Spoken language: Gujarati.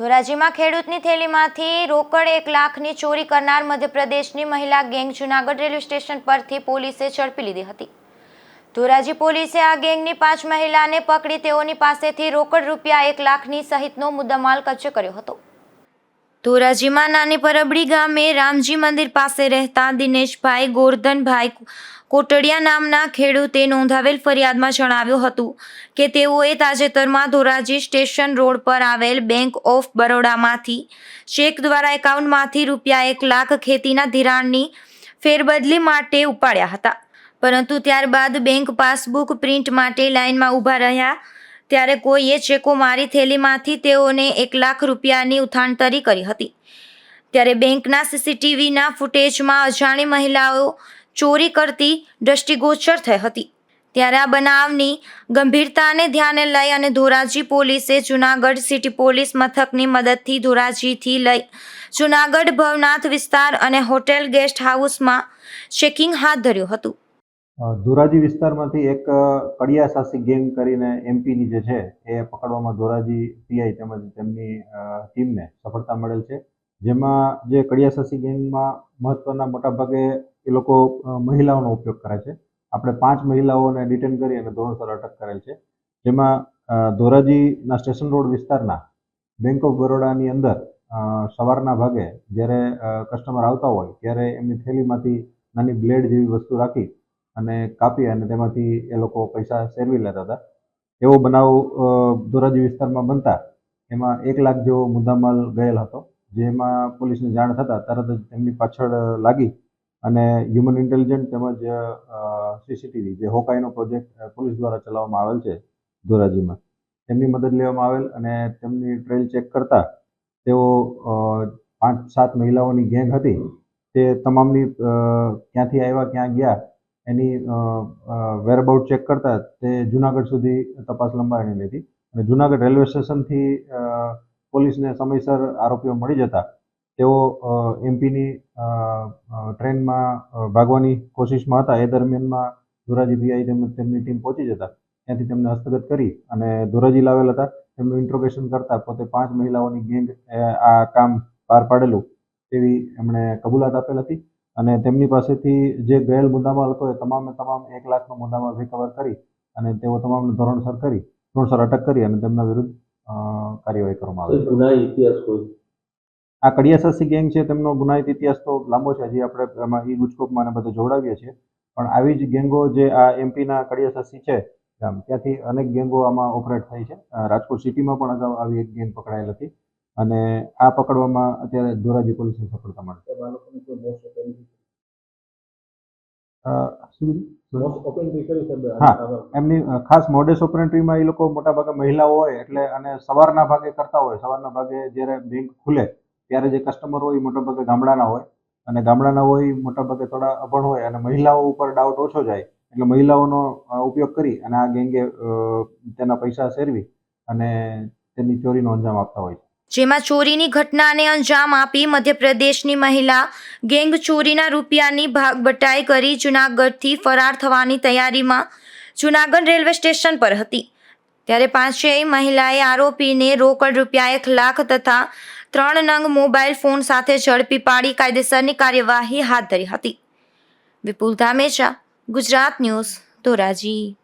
ધોરાજીમાં ખેડૂતની થેલીમાંથી રોકડ એક લાખની ચોરી કરનાર મધ્યપ્રદેશની મહિલા ગેંગ જૂનાગઢ રેલવે સ્ટેશન પરથી પોલીસે ઝડપી લીધી હતી. ધોરાજી પોલીસે આ ગેંગની પાંચ મહિલાને પકડી તેઓની પાસેથી રોકડ રૂપિયા એક લાખની સહિતનો મુદ્દામાલ કબજે કર્યો હતો. ધોરાજીમાં નાની પરબડી ગામે રામજી મંદિર પાસે રહેતા દિનેશભાઈ ગોરધનભાઈ કોટડિયા નામના ખેડૂતે નોંધાવેલ ફરિયાદમાં જણાવ્યું હતું કે તેઓએ તાજેતરમાં ધોરાજી સ્ટેશન રોડ પર આવેલ બેંક ઓફ બરોડામાંથી ચેક દ્વારા એકાઉન્ટમાંથી રૂપિયા એક લાખ ખેતીના ધિરાણની ફેરબદલી માટે ઉપાડ્યા હતા. પરંતુ ત્યારબાદ બેંક પાસબુક પ્રિન્ટ માટે લાઇનમાં ઊભા રહ્યા ત્યારે કોઈએ ચેકો મારી થેલીમાંથી તેઓને એક લાખ રૂપિયાની ઉથાણતરી કરી હતી. ત્યારે બેંકના સીસીટીવીના ફૂટેજમાં અજાણી મહિલાઓ ચોરી કરતી દ્રષ્ટિગોચર થઈ હતી. ત્યારે આ બનાવની ગંભીરતાને ધ્યાને લઈ અને ધોરાજી પોલીસે જૂનાગઢ સિટી પોલીસ મથકની મદદથી ધોરાજીથી લઈ જૂનાગઢ ભવનાથ વિસ્તાર અને હોટેલ ગેસ્ટ હાઉસમાં ચેકિંગ હાથ ધર્યું હતું. ધોરાજી વિસ્તારમાંથી એક કડિયા સાસી ગેંગ કરીને એમપીની જે છે, એ પકડવામાં ધોરાજી પીઆઈ તેમજ તેમની ટીમને સફળતા મળેલ છે. જેમાં જે કડિયા સાસી ગેંગમાં મહત્વના મોટાભાગે એ લોકો મહિલાઓનો ઉપયોગ કરે છે. આપણે પાંચ મહિલાઓને ડિટેન કરી અને ધોરણસર અટક કરેલ છે. જેમાં ધોરાજીના સ્ટેશન રોડ વિસ્તારના બેંક ઓફ બરોડાની અંદર સવારના ભાગે જ્યારે કસ્ટમર આવતા હોય ત્યારે એમની થેલીમાંથી નાની બ્લેડ જેવી વસ્તુ રાખી અને કાપી અને તેમાંથી એ લોકો પૈસા સેરવી લેતા હતા. એવો બનાવ ધોરાજી વિસ્તારમાં બનતા એમાં એક લાખ જેવો મુદ્દામાલ ગયેલ હતો, જેમાં પોલીસને જાણ થતાં તરત જ તેમની પાછળ લાગી અને હ્યુમન ઇન્ટેલિજન્ટ તેમજ સીસીટીવી જે હોકાઈનો પ્રોજેક્ટ પોલીસ દ્વારા ચલાવવામાં આવેલ છે ધોરાજીમાં. તેમની મદદ લેવામાં આવેલ અને તેમની ટ્રેલ ચેક કરતા તેઓ પાંચ સાત મહિલાઓની ગેંગ હતી. તે તમામની ક્યાંથી આવ્યા, ક્યાં ગયા એની વેરબાઉટ ચેક કરતા તે જુનાગઢ સુધી તપાસ લંબાવીને લીધી અને જુનાગઢ રેલવે સ્ટેશનથી પોલીસને સમયસર આરોપીઓ મળી જતા તેઓ એમપીની ટ્રેનમાં ભાગવાની કોશિશમાં હતા. એ દરમિયાનમાં ધોરાજી પીઆઈ તેમજ તેમની ટીમ પહોંચી જતા. ત્યાંથી તેમને હસ્તગત કરી અને ધોરાજી લાવેલ હતા. તેમનું ઇન્ટ્રોગેશન કરતા પોતે પાંચ મહિલાઓની ગેંગ આ કામ પાર પાડેલું તેવી એમણે કબૂલાત આપેલ હતી. અને તેમની પાસેથી જે ગયેલ મુદ્દામાલ હતો એ તમામે તમામ એક લાખનો મુદ્દામાલ રિકવર કરી અને તેઓ તમામને ધોરણસર કરી ધોરણસર અટક કરી અને તેમના વિરુદ્ધ કાર્યવાહી કરવામાં આવી. ગુના ઇતિહાસ કોઈ? આ કડિયાસાસી ગેંગ છે તેમનો ગુનાહિત ઇતિહાસ તો લાંબો છે હજી આપણે એમાં ઈ ગુજકોપમાં અને બધે જોડાવીએ છીએ. પણ આવી જ ગેંગો જે આ એમપીના કડિયાસાસી છે આમ ત્યાંથી અનેક ગેંગો આમાં ઓપરેટ થઈ છે. રાજકોટ સિટીમાં પણ અગાઉ આવી એક ગેંગ પકડાયેલ હતી. અને આ પકડવામાં અત્યારે ધોરાજી પોલીસને સફળતા મળી. હા. એમની ખાસ મોડેસ ઓપરેટરીમાં એ લોકો મોટાભાગે મહિલાઓ હોય એટલે અને સવારના ભાગે કરતા હોય. સવારના ભાગે જ્યારે બેંક ખુલે ત્યારે જે કસ્ટમર હોય એ મોટાભાગે ગામડાના હોય અને ગામડાના હોય મોટા મોટાભાગે થોડા અભણ હોય અને મહિલાઓ ઉપર ડાઉટ ઓછો જાય. એટલે મહિલાઓનો ઉપયોગ કરી અને આ ગેંગે તેના પૈસા સેરવી અને તેની ચોરીનો અંજામ આપતા હોય છે. જેમાં ચોરીની ઘટનાને અંજામ આપી મધ્યપ્રદેશની મહિલા ગેંગ ચોરીના રૂપિયાની ભાગબટાઈ કરી જૂનાગઢથી ફરાર થવાની તૈયારીમાં જૂનાગઢ રેલવે સ્ટેશન પર હતી. ત્યારે પાંચેય મહિલાએ આરોપીને રોકડ રૂપિયા એક લાખ તથા ત્રણ નંગ મોબાઈલ ફોન સાથે ઝડપી પાડી કાયદેસરની કાર્યવાહી હાથ ધરી હતી. વિપુલ ધામેચા, ગુજરાત ન્યૂઝ, ધોરાજી.